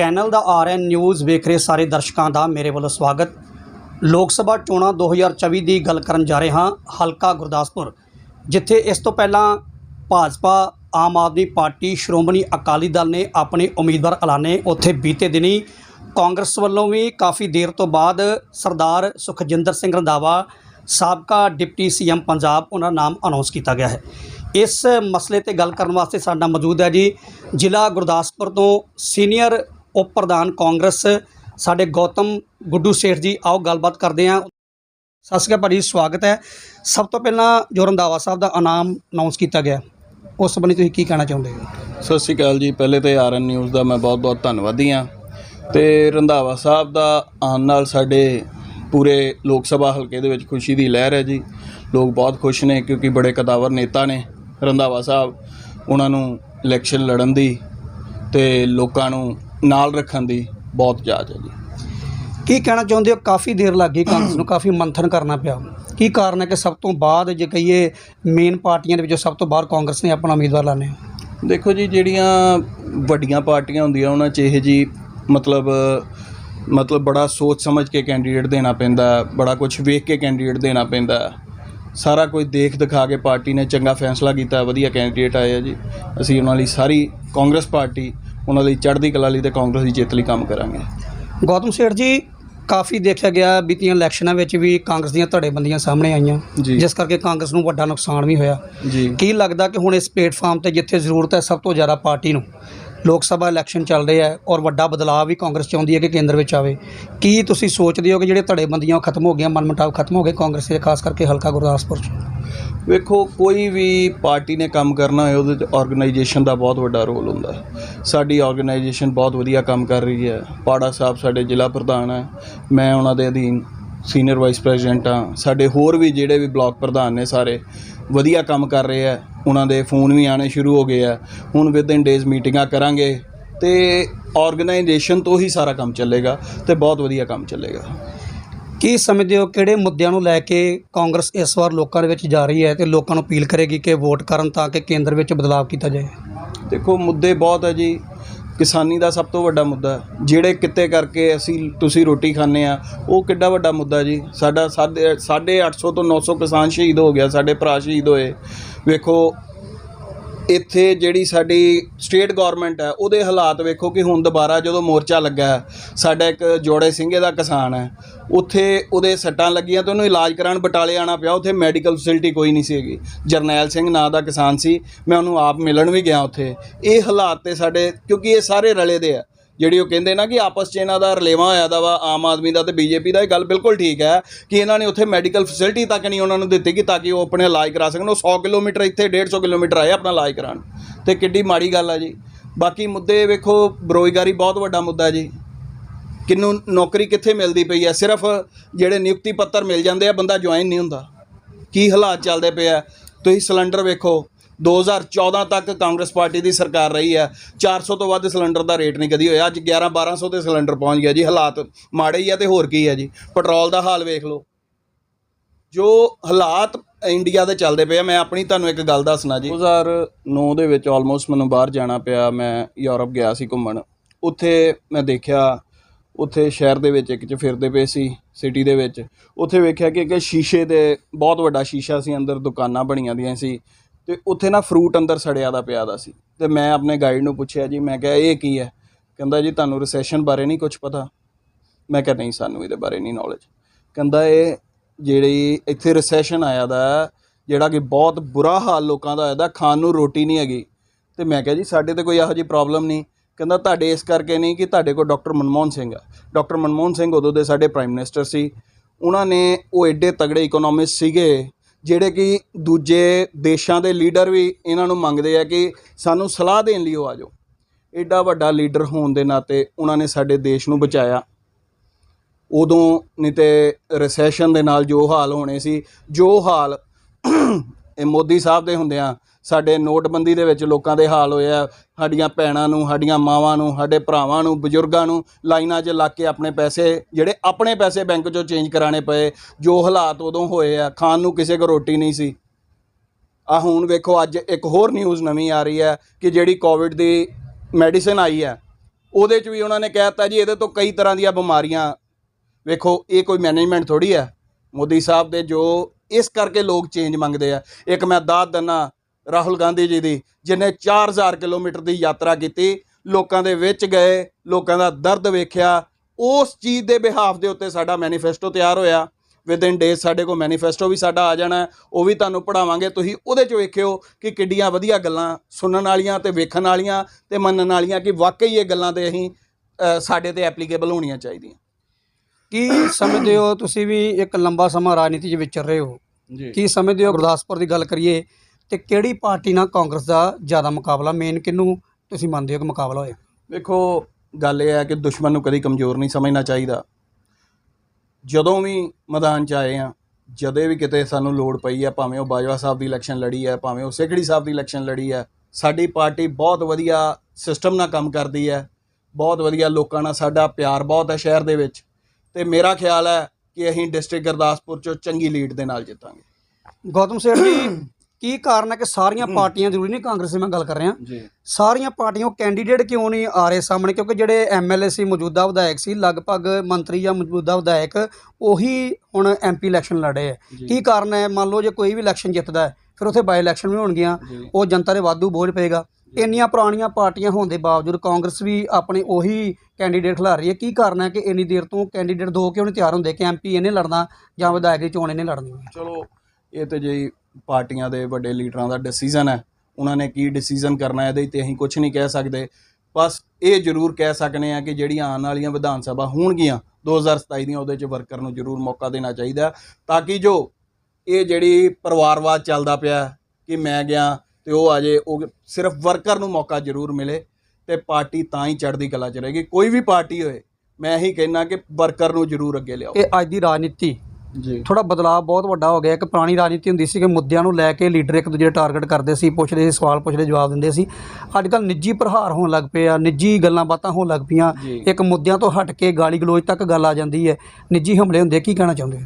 Channel ਦਾ RN news ਵੇਖ ਰਹੇ ਸਾਰੇ ਦਰਸ਼ਕਾਂ ਦਾ ਮੇਰੇ ਵੱਲੋਂ ਸਵਾਗਤ। ਲੋਕ ਸਭਾ ਚੋਣਾਂ 2024 ਦੀ ਗੱਲ ਕਰਨ ਜਾ ਰਹੇ ਹਾਂ, ਹਲਕਾ ਗੁਰਦਾਸਪੁਰ, ਜਿੱਥੇ ਇਸ ਤੋਂ ਪਹਿਲਾਂ ਭਾਜਪਾ, ਆਮ ਆਦਮੀ ਪਾਰਟੀ, ਸ਼੍ਰੋਮਣੀ ਅਕਾਲੀ ਦਲ ਨੇ ਆਪਣੇ ਉਮੀਦਵਾਰ ਐਲਾਨੇ। ਉੱਥੇ ਬੀਤੇ ਦਿਨੀ ਕਾਂਗਰਸ ਵੱਲੋਂ ਵੀ ਕਾਫੀ ਦੇਰ ਤੋਂ ਬਾਅਦ ਸਰਦਾਰ ਸੁਖਜਿੰਦਰ ਸਿੰਘ ਰੰਧਾਵਾ, ਸਾਬਕਾ ਡਿਪਟੀ ਸੀਐਮ ਪੰਜਾਬ, ਉਹਨਾਂ ਦਾ ਨਾਮ ਅਨਾਉਂਸ ਕੀਤਾ ਗਿਆ ਹੈ। ਇਸ ਮਸਲੇ ਤੇ ਗੱਲ ਕਰਨ ਵਾਸਤੇ ਸਾਡਾ ਮੌਜੂਦ ਹੈ ਜੀ, ਜ਼ਿਲ੍ਹਾ ਗੁਰਦਾਸਪੁਰ ਤੋਂ ਸੀਨੀਅਰ ਉਪ ਪ੍ਰਧਾਨ ਕਾਂਗਰਸ ਸਾਡੇ ਗੌਤਮ ਗੁੱਡੂ ਸੇਠ ਜੀ, ਆਓ ਗੱਲਬਾਤ ਕਰਦੇ ਹਾਂ। ਸਤਿ ਸ਼੍ਰੀ ਅਕਾਲ ਭਾਜੀ, ਸਵਾਗਤ ਹੈ। ਸਭ ਤੋਂ ਪਹਿਲਾਂ ਜੋ ਰੰਧਾਵਾ ਸਾਹਿਬ ਦਾ ਇਨਾਮ ਅਨਾਉਂਸ ਕੀਤਾ ਗਿਆ, ਉਸ ਸੰਬੰਧੀ ਤੁਸੀਂ ਕੀ ਕਹਿਣਾ ਚਾਹੁੰਦੇ ਹੋ? ਸਤਿ ਸ਼੍ਰੀ ਅਕਾਲ ਜੀ, ਪਹਿਲੇ ਤੇ ਆਰਐਨ ਨਿਊਜ਼ ਦਾ ਮੈਂ ਬਹੁਤ-ਬਹੁਤ ਧੰਨਵਾਦੀ ਹਾਂ। ਤੇ ਰੰਧਾਵਾ ਸਾਹਿਬ ਦਾ ਆਉਣ ਨਾਲ ਸਾਡੇ ਪੂਰੇ ਲੋਕ ਸਭਾ ਹਲਕੇ ਦੇ ਵਿੱਚ ਖੁਸ਼ੀ ਦੀ ਲਹਿਰ ਹੈ ਜੀ। ਲੋਕ ਬਹੁਤ ਖੁਸ਼ ਨੇ ਕਿਉਂਕਿ ਬੜੇ ਕਦਾਵਰ ਨੇਤਾ ਨੇ ਰੰਧਾਵਾ ਸਾਹਿਬ। ਉਹਨਾਂ ਨੂੰ ਇਲੈਕਸ਼ਨ ਲੜਨ ਦੀ ਤੇ ਲੋਕਾਂ ਨੂੰ ਨਾਲ ਰੱਖਣ ਦੀ ਬਹੁਤ ਜਾਚ ਹੈ ਜੀ। ਕੀ ਕਹਿਣਾ ਚਾਹੁੰਦੇ ਹੋ? ਕਾਫੀ ਦੇਰ ਲੱਗ ਗਈ ਕਾਂਗਰਸ ਨੂੰ ਕਾਫੀ ਮੰਥਨ ਕਰਨਾ ਪਿਆ। ਕੀ ਕਾਰਨ ਹੈ ਕਿ ਸਭ ਤੋਂ ਬਾਅਦ ਜੇ ਕਹੀਏ ਮੇਨ ਪਾਰਟੀਆਂ ਦੇ ਵਿੱਚੋਂ ਸਭ ਤੋਂ ਬਾਹਰ ਕਾਂਗਰਸ ਨੇ ਆਪਣਾ ਉਮੀਦਵਾਰ ਲਾਣੇ ਦੇਖੋ ਜੀ ਜਿਹੜੀਆਂ ਵੱਡੀਆਂ ਪਾਰਟੀਆਂ ਹੁੰਦੀਆਂ ਉਹਨਾਂ 'ਚ ਇਹ ਜੀ ਮਤਲਬ ਮਤਲਬ ਬੜਾ ਸੋਚ ਸਮਝ ਕੇ ਕੈਂਡੀਡੇਟ ਦੇਣਾ ਪੈਂਦਾ ਬੜਾ ਕੁਝ ਵੇਖ ਕੇ ਕੈਂਡੀਡੇਟ ਦੇਣਾ ਪੈਂਦਾ। ਸਾਰਾ ਕੁਝ ਦੇਖ ਦਿਖਾ ਕੇ ਪਾਰਟੀ ਨੇ ਚੰਗਾ ਫੈਸਲਾ ਕੀਤਾ ਵਧੀਆ ਕੈਂਡੀਡੇਟ ਆਏ ਆ ਜੀ। ਅਸੀਂ ਉਹਨਾਂ ਲਈ ਸਾਰੀ ਕਾਂਗਰਸ ਪਾਰਟੀ ਉਹਨਾਂ ਲਈ ਚੜ੍ਹਦੀ ਕਲਾ ਲਈ ਤੇ ਕਾਂਗਰਸ ਦੀ ਜਿੱਤ ਲਈ ਕੰਮ ਕਰਾਂਗੇ। ਗੌਤਮ ਸੇਠ ਜੀ ਕਾਫੀ ਦੇਖਿਆ ਗਿਆ ਬੀਤੀਆਂ ਇਲੈਕਸ਼ਨਾਂ ਵਿੱਚ ਵੀ ਕਾਂਗਰਸ ਦੀਆਂ ਧੜੇਬੰਦੀਆਂ ਸਾਹਮਣੇ ਆਈਆਂ। ਜੀ। ਜਿਸ ਕਰਕੇ ਕਾਂਗਰਸ ਨੂੰ ਵੱਡਾ ਨੁਕਸਾਨ ਵੀ ਹੋਇਆ। ਜੀ। ਕੀ ਲੱਗਦਾ ਕਿ ਹੁਣ ਇਸ ਪਲੇਟਫਾਰਮ ਤੇ ਜਿੱਥੇ ਜ਼ਰੂਰਤ ਹੈ ਸਭ ਤੋਂ ਜ਼ਿਆਦਾ ਪਾਰਟੀ ਨੂੰ ਲੋਕ ਸਭਾ ਇਲੈਕਸ਼ਨ ਚੱਲ ਰਹੇ ਹੈ ਔਰ ਵੱਡਾ ਬਦਲਾਅ ਵੀ ਕਾਂਗਰਸ ਚਾਹੁੰਦੀ ਹੈ ਕਿ ਕੇਂਦਰ ਵਿੱਚ ਆਵੇ। ਕੀ ਤੁਸੀਂ ਸੋਚਦੇ ਹੋ ਕਿ ਜਿਹੜੇ ਧੜੇਬੰਦੀਆਂ ਉਹ ਖਤਮ ਹੋ ਗਈਆਂ, ਮਨਮੁਟਾਵ ਖਤਮ ਹੋ ਗਏ ਕਾਂਗਰਸ ਦੇ, ਖਾਸ ਕਰਕੇ ਹਲਕਾ ਗੁਰਦਾਸਪੁਰ 'ਚ? ਵੇਖੋ, ਕੋਈ ਵੀ ਪਾਰਟੀ ਨੇ ਕੰਮ ਕਰਨਾ ਹੋਏ, ਉਹਦੇ 'ਚ ਆਰਗੇਨਾਈਜੇਸ਼ਨ ਦਾ ਬਹੁਤ ਵੱਡਾ ਰੋਲ ਹੁੰਦਾ ਸਾਡੀ ਆਰਗੇਨਾਈਜੇਸ਼ਨ ਬਹੁਤ ਵਧੀਆ ਕੰਮ ਕਰ ਰਹੀ ਹੈ। ਪਾੜਾ ਸਾਹਿਬ ਸਾਡੇ ਜ਼ਿਲ੍ਹਾ ਪ੍ਰਧਾਨ ਹੈ। ਮੈਂ ਉਹਨਾਂ ਦੇ ਅਧੀਨ ਸੀਨੀਅਰ ਵਾਈਸ ਪ੍ਰੈਜ਼ੀਡੈਂਟ ਹਾਂ ਸਾਡੇ ਹੋਰ ਵੀ ਜਿਹੜੇ ਵੀ ਬਲਾਕ ਪ੍ਰਧਾਨ ਨੇ ਸਾਰੇ ਵਧੀਆ ਕੰਮ ਕਰ ਰਹੇ ਆ। ਉਹਨਾਂ ਦੇ ਫੋਨ ਵੀ ਆਣੇ ਸ਼ੁਰੂ ਹੋ ਗਏ ਆ। ਹੁਣ ਵਿਦ ਇਨ ਡੇਜ਼ ਮੀਟਿੰਗਾਂ ਕਰਾਂਗੇ ਤੇ ਆਰਗੇਨਾਈਜੇਸ਼ਨ ਤੋਂ ਹੀ ਸਾਰਾ ਕੰਮ ਚੱਲੇਗਾ ਤੇ ਬਹੁਤ ਵਧੀਆ ਕੰਮ ਚੱਲੇਗਾ। ਕੀ ਸਮਝਦੇ ਹੋ ਕਿਹੜੇ ਮੁੱਦਿਆਂ ਨੂੰ ਲੈ ਕੇ ਕਾਂਗਰਸ ਇਸ ਵਾਰ ਲੋਕਾਂ ਦੇ ਵਿੱਚ ਜਾ ਰਹੀ ਹੈ ਤੇ ਲੋਕਾਂ ਨੂੰ ਅਪੀਲ ਕਰੇਗੀ ਕਿ ਵੋਟ ਕਰਨ ਤਾਂ ਕਿ ਕੇਂਦਰ ਵਿੱਚ ਬਦਲਾਅ ਕੀਤਾ ਜਾਏ? ਦੇਖੋ ਮੁੱਦੇ ਬਹੁਤ ਹੈ ਜੀ। ਕਿਸਾਨੀ ਦਾ ਸਭ ਤੋਂ ਵੱਡਾ ਮੁੱਦਾ। ਜਿਹੜੇ ਕਿੱਤੇ ਕਰਕੇ ਅਸੀਂ, ਤੁਸੀਂ ਰੋਟੀ ਖਾਂਦੇ ਆ, ਉਹ ਕਿੱਡਾ ਵੱਡਾ ਮੁੱਦਾ ਜੀ। ਸਾਡਾ ਸਾਢੇ ਸਾਢੇ 800 ਤੋਂ 900 ਕਿਸਾਨ ਸ਼ਹੀਦ ਹੋ ਗਿਆ, ਸਾਡੇ ਭਰਾ ਸ਼ਹੀਦ ਹੋਏ। ਵੇਖੋ ਇੱਥੇ ਜਿਹੜੀ ਸਾਡੀ ਸਟੇਟ ਗਵਰਨਮੈਂਟ ਹੈ, ਉਹਦੇ ਹਾਲਾਤ ਵੇਖੋ ਕਿ ਹੁਣ ਦੁਬਾਰਾ ਜਦੋਂ ਮੋਰਚਾ ਲੱਗਾ ਸਾਡਾ ਇੱਕ ਜੋੜੇ ਸਿੰਘੇ ਦਾ ਕਿਸਾਨ ਹੈ, ਉੱਥੇ ਉਹਦੇ ਸੱਟਾਂ ਲੱਗੀਆਂ ਤੇ ਉਹਨੂੰ ਇਲਾਜ ਕਰਾਉਣ ਬਟਾਲੇ ਆਣਾ ਪਿਆ, ਉੱਥੇ ਮੈਡੀਕਲ ਫੈਸਿਲਿਟੀ ਕੋਈ ਨਹੀਂ ਸੀਗੀ। ਜਰਨੈਲ ਸਿੰਘ ਨਾਂ ਦਾ ਕਿਸਾਨ ਸੀ, ਮੈਂ ਉਹਨੂੰ ਆਪ ਮਿਲਣ ਵੀ ਗਿਆ ਉੱਥੇ। ਇਹ ਹਾਲਾਤ ਤੇ ਸਾਡੇ, ਕਿਉਂਕਿ ਇਹ ਸਾਰੇ ਰਲੇ ਦੇ ਆ। ਜਿਹੜੀ ਉਹ ਕਹਿੰਦੇ ਨਾ ਕਿ ਆਪਸ 'ਚ ਇਹਨਾਂ ਦਾ ਰਲੇਵਾਂ ਹੋਇਆ ਦਾ ਵਾ, ਆਮ ਆਦਮੀ ਦਾ ਤੇ ਬੀਜੇਪੀ ਦਾ, ਇਹ ਗੱਲ ਬਿਲਕੁਲ ਠੀਕ ਹੈ ਕਿ ਇਹਨਾਂ ਨੇ ਉੱਥੇ ਮੈਡੀਕਲ ਫੈਸਿਲਿਟੀ ਤੱਕ ਨਹੀਂ ਉਹਨਾਂ ਨੂੰ ਦਿੱਤੀ ਕਿ ਤਾਂ ਕਿ ਉਹ ਆਪਣੇ ਇਲਾਜ ਕਰਾ ਸਕਣ। ਉਹ 100 ਕਿਲੋਮੀਟਰ ਇੱਥੇ 150 ਕਿਲੋਮੀਟਰ ਆਏ ਆਪਣਾ ਇਲਾਜ ਕਰਾਉਣ। ਤੇ ਕਿੱਡੀ ਮਾੜੀ ਗੱਲ ਆ ਜੀ। ਬਾਕੀ ਮੁੱਦੇ ਵੇਖੋ, ਬੇਰੁਜ਼ਗਾਰੀ ਬਹੁਤ ਵੱਡਾ ਮੁੱਦਾ ਜੀ। ਕਿੰਨੂੰ ਨੌਕਰੀ ਕਿੱਥੇ ਮਿਲਦੀ ਪਈ ਹੈ? ਸਿਰਫ ਜਿਹੜੇ ਨਿਯੁਕਤੀ ਪੱਤਰ ਮਿਲ ਜਾਂਦੇ ਆ, ਬੰਦਾ ਜੁਆਇਨ ਨਹੀਂ ਹੁੰਦਾ। ਕੀ ਹਾਲਾਤ ਚੱਲਦੇ ਪਏ ਆ? ਤੁਸੀਂ ਸਿਲੰਡਰ ਵੇਖੋ 2014 ਤੱਕ ਕਾਂਗਰਸ ਪਾਰਟੀ ਦੀ ਸਰਕਾਰ ਰਹੀ ਹੈ। 400 ਤੋਂ ਵੱਧ ਸਿਲੰਡਰ ਦਾ ਰੇਟ ਨਹੀਂ ਕਦੀ ਹੋਇਆ। ਅੱਜ 11 1200 ਤੇ ਸਿਲੰਡਰ ਪਹੁੰਚ ਗਿਆ ਜੀ। ਹਾਲਾਤ ਮਾੜੇ ਹੀ ਆ ਤੇ ਹੋਰ ਕੀ ਹੈ ਜੀ। ਪੈਟਰੋਲ ਦਾ ਹਾਲ ਵੇਖ ਲਓ। ਜੋ ਹਾਲਾਤ ਇੰਡੀਆ ਦੇ ਚੱਲਦੇ ਪਏ ਆ, ਮੈਂ ਆਪਣੀ ਤੁਹਾਨੂੰ ਇੱਕ ਗੱਲ ਦੱਸਣਾ ਜੀ। 2009 ਦੇ ਵਿੱਚ ਆਲਮੋਸਟ ਮੈਨੂੰ ਬਾਹਰ ਜਾਣਾ ਪਿਆ। ਮੈਂ ਯੂਰਪ ਗਿਆ ਸੀ ਘੁੰਮਣ। ਉੱਥੇ ਮੈਂ ਦੇਖਿਆ, ਉੱਥੇ ਸ਼ਹਿਰ ਦੇ ਵਿੱਚ ਇੱਕ ਚ ਫਿਰਦੇ ਪਏ ਸੀ, ਸਿਟੀ ਦੇ ਵਿੱਚ। ਉੱਥੇ ਵੇਖਿਆ ਕਿ ਇੱਕ ਸ਼ੀਸ਼ੇ ਦੇ ਬਹੁਤ ਵੱਡਾ ਸ਼ੀਸ਼ਾ ਸੀ। ਅੰਦਰ ਦੁਕਾਨਾਂ ਬਣੀਆਂ ਦੀਆਂ ਸੀ। ਤੇ ਉੱਥੇ ਨਾ ਫਰੂਟ ਅੰਦਰ ਸੜਿਆ ਦਾ ਪਿਆ ਦਾ ਸੀ। ਤੇ ਮੈਂ ਆਪਣੇ ਗਾਈਡ ਨੂੰ ਪੁੱਛਿਆ ਜੀ, ਮੈਂ ਕਿਹਾ, ਇਹ ਕੀ ਹੈ? ਕਹਿੰਦਾ ਜੀ, ਤੁਹਾਨੂੰ ਰਿਸੈਸ਼ਨ ਬਾਰੇ ਨਹੀਂ ਕੁਝ ਪਤਾ? ਮੈਂ ਕਿਹਾ, ਨਹੀਂ, ਸਾਨੂੰ ਇਹਦੇ ਬਾਰੇ ਨਹੀਂ ਨੌਲੇਜ ਕਹਿੰਦਾ, ਇਹ ਜਿਹੜੀ ਇੱਥੇ ਰਿਸੈਸ਼ਨ ਆਇਆ ਦਾ, ਜਿਹੜਾ ਕਿ ਬਹੁਤ ਬੁਰਾ ਹਾਲ ਲੋਕਾਂ ਦਾ ਆਇਆ ਦਾ, ਖਾਣ ਨੂੰ ਰੋਟੀ ਨਹੀਂ ਹੈਗੀ। ਤੇ ਮੈਂ ਕਿਹਾ, ਜੀ, ਸਾਡੇ ਤੇ ਕੋਈ ਇਹੋ ਜਿਹੀ ਪ੍ਰੋਬਲਮ ਨਹੀਂ। ਕਹਿੰਦਾ, ਤੁਹਾਡੇ ਇਸ ਕਰਕੇ ਨਹੀਂ ਕਿ ਤੁਹਾਡੇ ਕੋਲ ਡਾਕਟਰ ਮਨਮੋਹਨ ਸਿੰਘ ਆ। ਡਾਕਟਰ ਮਨਮੋਹਨ ਸਿੰਘ ਉਦੋਂ ਦੇ ਸਾਡੇ ਪ੍ਰਾਈਮ ਮਿਨਿਸਟਰ ਸੀ। ਉਹਨਾਂ ਨੇ ਉਹ ਐਡੇ ਤਗੜੇ ਇਕਨੋਮਿਸਟ ਸੀਗੇ ਜਿਹੜੇ ਕਿ ਦੂਜੇ ਦੇਸ਼ਾਂ ਦੇ ਲੀਡਰ ਵੀ ਇਹਨਾਂ ਨੂੰ ਮੰਗਦੇ ਆ ਕਿ ਸਾਨੂੰ ਸਲਾਹ ਦੇਣ ਲਈ ਉਹ ਆ ਜਾਓ। ਐਡਾ ਵੱਡਾ ਲੀਡਰ ਹੋਣ ਦੇ ਨਾਤੇ ਉਹਨਾਂ ਨੇ ਸਾਡੇ ਦੇਸ਼ ਨੂੰ ਬਚਾਇਆ। ਉਦੋਂ ਨਹੀਂ ਤੇ ਰਿਸੈਸ਼ਨ ਦੇ ਨਾਲ ਜੋ ਹਾਲ ਹੋਣੇ ਸੀ, ਜੋ ਹਾਲ ਇਹ ਮੋਦੀ ਸਾਹਿਬ ਦੇ ਹੁੰਦਿਆਂ ਸਾਡੇ ਨੋਟਬੰਦੀ ਦੇ ਵਿੱਚ ਲੋਕਾਂ ਦੇ ਹਾਲ ਹੋਏ ਆ, ਸਾਡੀਆਂ ਭੈਣਾਂ ਨੂੰ, ਸਾਡੀਆਂ ਮਾਵਾਂ ਨੂੰ, ਸਾਡੇ ਭਰਾਵਾਂ ਨੂੰ, ਬਜ਼ੁਰਗਾਂ ਨੂੰ ਲਾਈਨਾਂ 'ਚ ਲੱਗ ਕੇ ਆਪਣੇ ਪੈਸੇ, ਜਿਹੜੇ ਆਪਣੇ ਪੈਸੇ ਬੈਂਕ 'ਚੋਂ ਚੇਂਜ ਕਰਾਣੇ ਪਏ, ਜੋ ਹਾਲਾਤ ਉਦੋਂ ਹੋਏ ਆ, ਖਾਣ ਨੂੰ ਕਿਸੇ ਕੋਲ ਰੋਟੀ ਨਹੀਂ ਸੀ। ਆ ਹੁਣ ਵੇਖੋ, ਅੱਜ ਇੱਕ ਹੋਰ ਨਿਊਜ਼ ਨਵੀਂ ਆ ਰਹੀ ਹੈ ਕਿ ਜਿਹੜੀ ਕੋਵਿਡ ਦੀ ਮੈਡੀਸਿਨ ਆਈ ਹੈ, ਉਹਦੇ 'ਚ ਵੀ ਉਹਨਾਂ ਨੇ ਕਹਿਤਾ ਜੀ, ਇਹਦੇ ਤੋਂ ਕਈ ਤਰ੍ਹਾਂ ਦੀਆਂ ਬਿਮਾਰੀਆਂ। ਵੇਖੋ, ਇਹ ਕੋਈ ਮੈਨੇਜਮੈਂਟ ਥੋੜੀ ਹੈ। ਮੋਦੀ ਸਾਹਿਬ ਦੇ ਜੋ ਇਸ ਕਰਕੇ ਲੋਕ ਚੇਂਜ ਮੰਗਦੇ ਆ। ਇੱਕ ਮੈਂ ਦਾਤ ਦੰਨਾ ਰਾਹੁਲ ਗਾਂਧੀ ਜੀ ਦੀ ਜਿਨੇ 4000 ਕਿਲੋਮੀਟਰ ਦੀ ਯਾਤਰਾ ਕੀਤੀ ਲੋਕਾਂ ਦੇ ਵਿੱਚ ਗਏ ਲੋਕਾਂ ਦਾ ਦਰਦ ਵੇਖਿਆ ਉਸ ਚੀਜ਼ ਦੇ ਬਿਹਾਫ ਦੇ ਉੱਤੇ ਸਾਡਾ ਮੈਨੀਫੈਸਟੋ ਤਿਆਰ ਹੋਇਆ। ਵਿਦਿਨ ਡੇਜ਼ ਸਾਡੇ ਕੋਲ ਮੈਨੀਫੈਸਟੋ ਵੀ ਸਾਡਾ ਆ ਜਾਣਾ ਉਹ ਵੀ ਤੁਹਾਨੂੰ ਪੜਾਵਾਂਗੇ ਤੁਸੀਂ ਉਹਦੇ 'ਚ ਵੇਖਿਓ ਕਿ ਕਿੱਡੀਆਂ ਵਧੀਆ ਗੱਲਾਂ ਸੁਣਨ ਵਾਲੀਆਂ ਤੇ ਵੇਖਣ ਵਾਲੀਆਂ ਤੇ ਮੰਨਣ ਵਾਲੀਆਂ ਕਿ ਵਾਕਈ ਇਹ ਗੱਲਾਂ ਤੇ ਅਸੀਂ ਸਾਡੇ ਤੇ ਐਪਲੀਕੇਬਲ ਹੋਣੀਆਂ ਚਾਹੀਦੀਆਂ। ਕੀ ਸਮਝਦੇ ਹੋ ਤੁਸੀਂ ਵੀ ਇੱਕ ਲੰਬਾ ਸਮਾਂ ਰਾਜਨੀਤੀ 'ਚ ਵਿਚਰ ਰਹੇ ਹੋ? ਜੀ। ਕੀ ਸਮਝਦੇ ਹੋ? ਗੁਰਦਾਸਪੁਰ ਦੀ ਗੱਲ ਕਰੀਏ ਤੇ ਕਿਹੜੀ ਪਾਰਟੀ ਨਾਲ ਕਾਂਗਰਸ ਦਾ ਜ਼ਿਆਦਾ ਮੁਕਾਬਲਾ? ਮੇਨ ਕਿਹਨੂੰ ਤੁਸੀਂ ਮੰਨਦੇ ਹੋ ਕਿ ਮੁਕਾਬਲਾ ਹੋਏ ਵੇਖੋ ਗੱਲ ਇਹ ਹੈ ਕਿ ਦੁਸ਼ਮਣ ਨੂੰ ਕਦੀ ਕਮਜ਼ੋਰ ਨਹੀਂ ਸਮਝਣਾ ਚਾਹੀਦਾ। ਜਦੋਂ ਵੀ ਮੈਦਾਨ 'ਚ ਆਏ ਆ ਜਦੇ ਵੀ ਕਿਤੇ ਸਾਨੂੰ ਲੋੜ ਪਈ ਹੈ ਭਾਵੇਂ ਉਹ ਬਾਜਵਾ ਸਾਹਿਬ ਦੀ ਇਲੈਕਸ਼ਨ ਲੜੀ ਹੈ ਭਾਵੇਂ ਉਹ ਸੇਖੜੀ ਸਾਹਿਬ ਦੀ ਇਲੈਕਸ਼ਨ ਲੜੀ ਹੈ ਸਾਡੀ ਪਾਰਟੀ ਬਹੁਤ ਵਧੀਆ ਸਿਸਟਮ ਨਾਲ ਕੰਮ ਕਰਦੀ ਹੈ ਬਹੁਤ ਵਧੀਆ ਲੋਕਾਂ ਨਾਲ ਸਾਡਾ ਪਿਆਰ ਬਹੁਤ ਹੈ ਸ਼ਹਿਰ ਦੇ ਵਿੱਚ। ਤੇ ਮੇਰਾ ਖਿਆਲ ਹੈ ਕਿ ਅਸੀਂ ਡਿਸਟ੍ਰਿਕਟ ਗੁਰਦਾਸਪੁਰ 'ਚੋਂ ਚੰਗੀ ਲੀਡ ਦੇ ਨਾਲ ਜਿੱਤਾਂਗੇ। ਗੌਤਮ ਸੇਠ ਜੀ ਕੀ ਕਾਰਨ ਹੈ ਕਿ ਸਾਰੀਆਂ ਪਾਰਟੀਆਂ ਜ਼ਰੂਰੀ ਨਹੀਂ ਕਾਂਗਰਸ ਦੀ ਮੈਂ ਗੱਲ ਕਰ ਰਿਹਾ। ਜੀ। ਸਾਰੀਆਂ ਪਾਰਟੀਆਂ ਉਹ ਕੈਂਡੀਡੇਟ ਕਿਉਂ ਨਹੀਂ ਆ ਰਹੇ ਸਾਹਮਣੇ? ਕਿਉਂਕਿ ਜਿਹੜੇ ਐਮਐਲਏ ਸੀ ਮੌਜੂਦਾ ਵਿਧਾਇਕ ਸੀ ਲਗਭਗ ਮੰਤਰੀ ਜਾਂ ਮੌਜੂਦਾ ਵਿਧਾਇਕ ਉਹੀ ਹੁਣ ਐਮਪੀ ਇਲੈਕਸ਼ਨ ਲੜੇ ਹੈ। ਕੀ ਕਾਰਨ ਹੈ? ਮੰਨ ਲਓ ਜੇ ਕੋਈ ਵੀ ਇਲੈਕਸ਼ਨ ਜਿੱਤਦਾ ਹੈ ਫਿਰ ਉੱਥੇ ਬਾਈ ਇਲੈਕਸ਼ਨ ਵੀ ਹੋਣਗੀਆਂ। ਉਹ ਜਨਤਾ ਦੇ ਵਾਧੂ ਬੋਝ ਪਏਗਾ। ਇੰਨੀਆਂ ਪੁਰਾਣੀਆਂ ਪਾਰਟੀਆਂ ਹੋਣ ਦੇ ਬਾਵਜੂਦ ਕਾਂਗਰਸ ਵੀ ਆਪਣੇ ਉਹੀ ਕੈਂਡੀਡੇਟ ਖਿਲਾ ਰਹੀ ਹੈ। ਕੀ ਕਾਰਨ ਹੈ ਕਿ ਇੰਨੀ ਦੇਰ ਤੋਂ ਕੈਂਡੀਡੇਟ ਦੋ ਕਿਉਂ ਨਹੀਂ ਤਿਆਰ ਹੁੰਦੇ? ਕਿ ਐਮਪੀ ਇਹਨੇ ਲੜਨਾ ਜਾਂ ਵਿਧਾਇਕ ਦੀ ਚੋਣ ਇਹਨੇ ਲੜਨੀ ਚਲੋ ਇਹ ਤੇ ਜੀ ਪਾਰਟੀਆਂ ਦੇ ਵੱਡੇ ਲੀਡਰਾਂ ਦਾ ਡਿਸੀਜਨ ਹੈ, ਉਹਨਾਂ ਨੇ ਕੀ ਡਿਸੀਜਨ ਕਰਨਾ ਇਹਦੇ ਤੇ ਅਸੀਂ ਕੁਝ ਨਹੀਂ ਕਹਿ ਸਕਦੇ। ਬਸ ਇਹ ਜ਼ਰੂਰ ਕਹਿ ਸਕਨੇ ਆ ਕਿ ਜਿਹੜੀਆਂ ਆਉਣ ਵਾਲੀਆਂ ਵਿਧਾਨ ਸਭਾ ਹੋਣਗੀਆਂ 2027 ਦੀਆਂ, ਉਹਦੇ 'ਚ ਵਰਕਰ ਨੂੰ ਜ਼ਰੂਰ ਮੌਕਾ ਦੇਣਾ ਚਾਹੀਦਾ ਤਾਂ ਕਿ ਜੋ ਇਹ ਜਿਹੜੀ ਪਰਿਵਾਰਵਾਦ ਚੱਲਦਾ ਪਿਆ ਕਿ ਮੈਂ ਗਿਆ ਤੇ ਉਹ ਆ ਜੇ, ਉਹ ਸਿਰਫ ਵਰਕਰ ਨੂੰ ਮੌਕਾ ਜ਼ਰੂਰ ਮਿਲੇ ਤੇ ਪਾਰਟੀ ਤਾਂ ਹੀ ਚੜ੍ਹਦੀ ਕਲਾ 'ਚ ਰਹੇਗੀ। ਕੋਈ ਵੀ ਪਾਰਟੀ ਹੋਏ, ਮੈਂ ਇਹੀ ਕਹਿਣਾ ਕਿ ਵਰਕਰ ਨੂੰ ਜ਼ਰੂਰ ਅੱਗੇ ਲਿਆਓ। ਇਹ ਅੱਜ ਦੀ ਰਾਜਨੀਤੀ ਜੀ। ਥੋੜਾ ਬਦਲਾਅ ਬਹੁਤ ਵੱਡਾ ਹੋ ਗਿਆ। ਇੱਕ ਪੁਰਾਣੀ ਰਾਜਨੀਤੀ ਹੁੰਦੀ ਸੀ ਕਿ ਮੁੱਦਿਆਂ ਨੂੰ ਲੈ ਕੇ ਲੀਡਰ ਇੱਕ ਦੂਜੇ ਟਾਰਗੇਟ ਕਰਦੇ ਸੀ ਪੁੱਛਦੇ ਸੀ ਸਵਾਲ ਪੁੱਛਦੇ ਜਵਾਬ ਦਿੰਦੇ ਸੀ। ਅੱਜ ਕੱਲ ਨਿੱਜੀ ਪ੍ਰਹਾਰ ਹੋਣ ਲੱਗ ਪਏ ਆ ਨਿੱਜੀ ਗੱਲਾਂ ਬਾਤਾਂ ਹੋਣ ਲੱਗ ਪਈਆਂ। ਇੱਕ ਮੁੱਦਿਆਂ ਤੋਂ ਹਟ ਕੇ ਗਾਲੀ ਗਲੋਚ ਤੱਕ ਗੱਲ ਆ ਜਾਂਦੀ ਹੈ। ਨਿੱਜੀ ਹਮਲੇ ਹੁੰਦੇ ਕੀ ਕਹਿਣਾ ਚਾਹੁੰਦੇ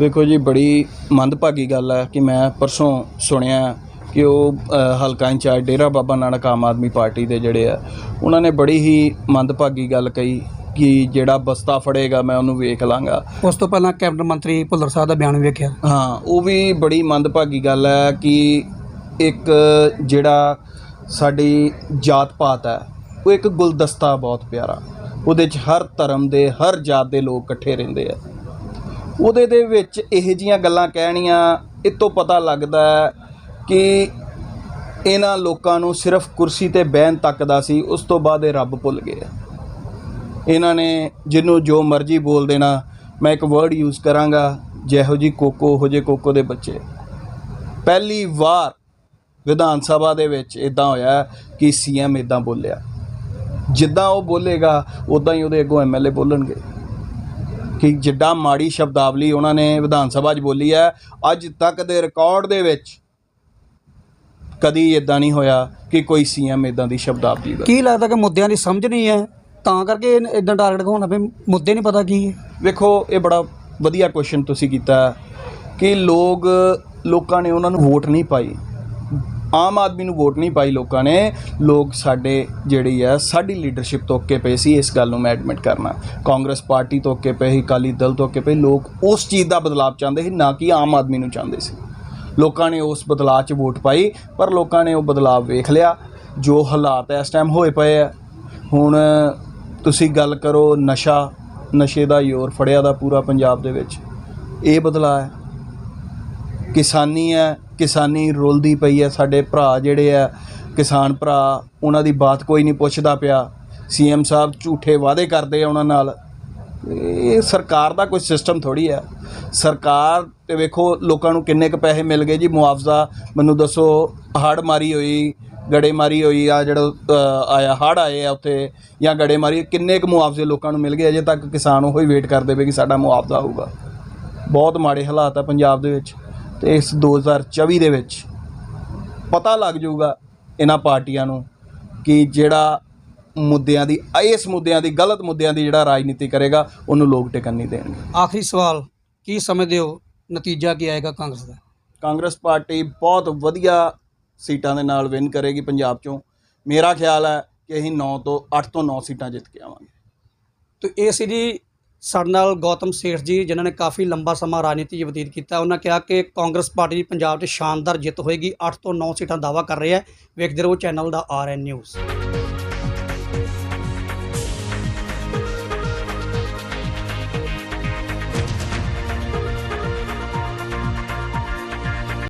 ਵੇਖੋ ਜੀ ਬੜੀ ਮੰਦਭਾਗੀ ਗੱਲ ਹੈ ਕਿ ਮੈਂ ਪਰਸੋਂ ਸੁਣਿਆ ਕਿ ਉਹ ਹਲਕਾ in charge Dera Baba Nanak Aam Aadmi party ਦੇ ਜਿਹੜੇ ਆ ਉਹਨਾਂ ਨੇ ਬੜੀ ਹੀ ਮੰਦਭਾਗੀ ਗੱਲ ਕਹੀ। ਕਿ ਜਿਹੜਾ ਬਸਤਾ ਫੜੇਗਾ ਮੈਂ ਉਹਨੂੰ ਵੇਖ ਲਾਂਗਾ। ਉਸ ਤੋਂ ਪਹਿਲਾਂ ਕੈਬਨਿਟ ਮੰਤਰੀ ਭੁੱਲਰ ਸਾਹਿਬ ਦਾ ਬਿਆਨ ਵੇਖਿਆ। ਹਾਂ ਉਹ ਵੀ ਬੜੀ ਮੰਦਭਾਗੀ ਗੱਲ ਹੈ ਕਿ ਇੱਕ ਜਿਹੜਾ ਸਾਡੀ ਜਾਤ ਪਾਤ ਹੈ ਉਹ ਇੱਕ ਗੁਲਦਸਤਾ ਬਹੁਤ ਪਿਆਰਾ। ਉਹਦੇ 'ਚ ਹਰ ਧਰਮ ਦੇ ਹਰ ਜਾਤ ਦੇ ਲੋਕ ਇਕੱਠੇ ਰਹਿੰਦੇ ਆ। ਉਹਦੇ ਦੇ ਵਿੱਚ ਇਹੋ ਜੀਆਂ ਗੱਲਾਂ ਕਹਿਣੀਆਂ ਇਹ ਤੋਂ ਪਤਾ ਲੱਗਦਾ ਹੈ ਕਿ ਇਹਨਾਂ ਲੋਕਾਂ ਨੂੰ ਸਿਰਫ ਕੁਰਸੀ ਤੇ ਬਹਿਣ ਤੱਕ ਦਾ ਸੀ ਉਸ ਤੋਂ ਬਾਅਦ ਇਹ ਰੱਬ ਭੁੱਲ ਗਏ ਆ। ਇਹਨਾਂ ਨੇ ਜਿਹਨੂੰ ਜੋ ਮਰਜ਼ੀ ਬੋਲ ਦੇਣਾ, ਮੈਂ ਇੱਕ ਵਰਡ ਯੂਜ਼ ਕਰਾਂਗਾ, ਜਿਹੋ ਜੀ ਕੋਕੋ ਹੋ ਜੇ ਕੋਕੋ ਦੇ ਬੱਚੇ। ਪਹਿਲੀ ਵਾਰ ਵਿਧਾਨ ਸਭਾ ਦੇ ਵਿੱਚ ਇਦਾਂ ਹੋਇਆ ਕਿ ਸੀਐਮ ਇਦਾਂ ਬੋਲਿਆ। ਜਿੱਦਾਂ ਉਹ ਬੋਲੇਗਾ ਉਦਾਂ ਹੀ ਉਹਦੇ ਅੱਗੋਂ ਐਮਐਲਏ ਬੋਲਣਗੇ। ਕਿ ਜਿੱਡਾ ਮਾੜੀ ਸ਼ਬਦਾਵਲੀ ਉਹਨਾਂ ਨੇ ਵਿਧਾਨ ਸਭਾ 'ਚ ਬੋਲੀ ਹੈ, ਅੱਜ ਤੱਕ ਦੇ ਰਿਕਾਰਡ ਦੇ ਵਿੱਚ ਕਦੀ ਇਦਾਂ ਨਹੀਂ ਹੋਇਆ ਕਿ ਕੋਈ ਸੀਐਮ ਇਦਾਂ ਦੀ ਸ਼ਬਦਾਵਲੀ ਕੀ ਲੱਗਦਾ ਕਿ ਮੁੱਦਿਆਂ ਦੀ ਸਮਝ ਨਹੀਂ ਹੈ? ਤਾਂ ਕਰਕੇ ਇਦਾਂ ਟਾਰਗੇਟ ਹੋਣਾ ਪਏ। ਮੁੱਦੇ ਨਹੀਂ ਪਤਾ ਕੀ ਹੈ। ਵੇਖੋ, ਇਹ ਬੜਾ ਵਧੀਆ ਕੁਐਸਚਨ ਤੁਸੀਂ ਕੀਤਾ ਕਿ ਲੋਕ, ਲੋਕਾਂ ਨੇ ਉਹਨਾਂ ਨੂੰ ਵੋਟ ਨਹੀਂ ਪਾਈ। ਆਮ ਆਦਮੀ ਨੂੰ ਵੋਟ ਨਹੀਂ ਪਾਈ ਲੋਕਾਂ ਨੇ। ਲੋਕ ਸਾਡੇ ਜਿਹੜੀ ਆ, ਸਾਡੀ ਲੀਡਰਸ਼ਿਪ ਤੋਂ ਅੱਕੇ ਪਏ ਸੀ। ਇਸ ਗੱਲ ਨੂੰ ਮੈਂ ਐਡਮਿਟ ਕਰਨਾ। ਕਾਂਗਰਸ ਪਾਰਟੀ ਤੋਂ ਅੱਕੇ ਪਏ ਸੀ, ਅਕਾਲੀ ਦਲ ਤੋਂ ਅੱਕੇ ਪਏ ਲੋਕ ਉਸ ਚੀਜ਼ ਦਾ ਬਦਲਾਅ ਚਾਹੁੰਦੇ ਸੀ, ਨਾ ਕਿ ਆਮ ਆਦਮੀ ਨੂੰ ਚਾਹੁੰਦੇ ਸੀ। ਲੋਕਾਂ ਨੇ ਉਸ ਬਦਲਾਅ 'ਚ ਵੋਟ ਪਾਈ, ਪਰ ਲੋਕਾਂ ਨੇ ਉਹ ਬਦਲਾਅ ਵੇਖ ਲਿਆ। ਜੋ ਹਾਲਾਤ ਇਸ ਟਾਈਮ ਹੋਏ ਪਏ ਆ। ਹੁਣ ਤੁਸੀਂ ਗੱਲ ਕਰੋ ਨਸ਼ਾ, ਨਸ਼ੇ ਦਾ ਜ਼ੋਰ ਫੜਿਆ ਦਾ ਪੂਰਾ ਪੰਜਾਬ ਦੇ ਵਿੱਚ। ਇਹ ਬਦਲਾਅ ਹੈ। ਕਿਸਾਨੀ ਹੈ, ਕਿਸਾਨੀ ਰੁਲਦੀ ਪਈ ਹੈ। ਸਾਡੇ ਭਰਾ ਜਿਹੜੇ ਆ ਕਿਸਾਨ ਭਰਾ, ਉਹਨਾਂ ਦੀ ਬਾਤ ਕੋਈ ਨਹੀਂ ਪੁੱਛਦਾ ਪਿਆ। ਸੀਐਮ ਸਾਹਿਬ ਝੂਠੇ ਵਾਅਦੇ ਕਰਦੇ ਆ ਉਹਨਾਂ ਨਾਲ। ਇਹ ਸਰਕਾਰ ਦਾ ਕੋਈ ਸਿਸਟਮ ਥੋੜੀ ਆ ਸਰਕਾਰ ਤੇ ਵੇਖੋ ਲੋਕਾਂ ਨੂੰ ਕਿੰਨੇ ਕੁ ਪੈਸੇ ਮਿਲ ਗਏ ਜੀ। ਮੁਆਵਜ਼ਾ, ਮੈਨੂੰ ਦੱਸੋ, ਹੜ੍ਹ ਮਾਰੀ ਹੋਈ ਗੜੇਮਾਰੀ ਹੋਈ ਆ ਜਿਹੜਾ ਆਇਆ ਹੜ੍ਹ ਆਏ ਆ ਉੱਥੇ ਜਾਂ ਗੜੇਮਾਰੀ ਕਿੰਨੇ ਕੁ ਮੁਆਵਜ਼ੇ ਲੋਕਾਂ ਨੂੰ ਮਿਲ ਗਏ? ਅਜੇ ਤੱਕ ਕਿਸਾਨ ਉਹੀ ਵੇਟ ਕਰਦੇ ਪਏ ਕਿ ਸਾਡਾ ਮੁਆਵਜ਼ਾ ਆਊਗਾ। ਬਹੁਤ ਮਾੜੇ ਹਾਲਾਤ ਆ ਪੰਜਾਬ ਦੇ ਵਿੱਚ ਤੇ ਇਸ 2024 ਦੇ ਵਿੱਚ ਪਤਾ ਲੱਗ ਜਾਊਗਾ ਇਹਨਾਂ ਪਾਰਟੀਆਂ ਨੂੰ ਕਿ ਜਿਹੜਾ ਮੁੱਦਿਆਂ ਦੀ ਇਸ ਮੁੱਦਿਆਂ ਦੀ ਗਲਤ ਮੁੱਦਿਆਂ ਦੀ ਜਿਹੜਾ ਰਾਜਨੀਤੀ ਕਰੇਗਾ ਉਹਨੂੰ ਲੋਕ ਟਿਕਣ ਨਹੀਂ ਦੇਣਗੇ। ਆਖਰੀ ਸਵਾਲ ਕੀ ਸਮਝਦੇ ਹੋ ਨਤੀਜਾ ਕੀ ਆਏਗਾ ਕਾਂਗਰਸ ਦਾ? ਕਾਂਗਰਸ ਪਾਰਟੀ ਬਹੁਤ ਵਧੀਆ ਸੀਟਾਂ ਦੇ ਨਾਲ ਵਿਨ ਕਰੇਗੀ ਪੰਜਾਬ ਚੋਂ। ਮੇਰਾ ਖਿਆਲ ਹੈ ਕਿ ਅਸੀਂ 9 ਤੋਂ 8 ਤੋਂ 9 ਸੀਟਾਂ ਜਿੱਤ ਕੇ ਆਵਾਂਗੇ। ਤੇ ਇਹ ਸੀ ਜੀ ਸਾਡੇ ਨਾਲ ਗੌਤਮ ਸੇਠ ਜੀ, ਜਿਨ੍ਹਾਂ ਨੇ ਕਾਫੀ ਲੰਬਾ ਸਮਾਂ ਰਾਜਨੀਤੀ 'ਚ ਬਤੀਤ ਕੀਤਾ। ਉਹਨਾਂ ਕਿਹਾ ਕਿ ਕਾਂਗਰਸ ਪਾਰਟੀ ਦੀ ਪੰਜਾਬ 'ਚ ਸ਼ਾਨਦਾਰ ਜਿੱਤ ਹੋਏਗੀ। 8 ਤੋਂ 9 ਸੀਟਾਂ ਦਾਵਾ ਕਰ ਰਹੇ ਹੈ। ਵੇਖਦੇ ਰਹੋ ਚੈਨਲ ਦਾ ਆਰਐਨ ਨਿਊਜ਼।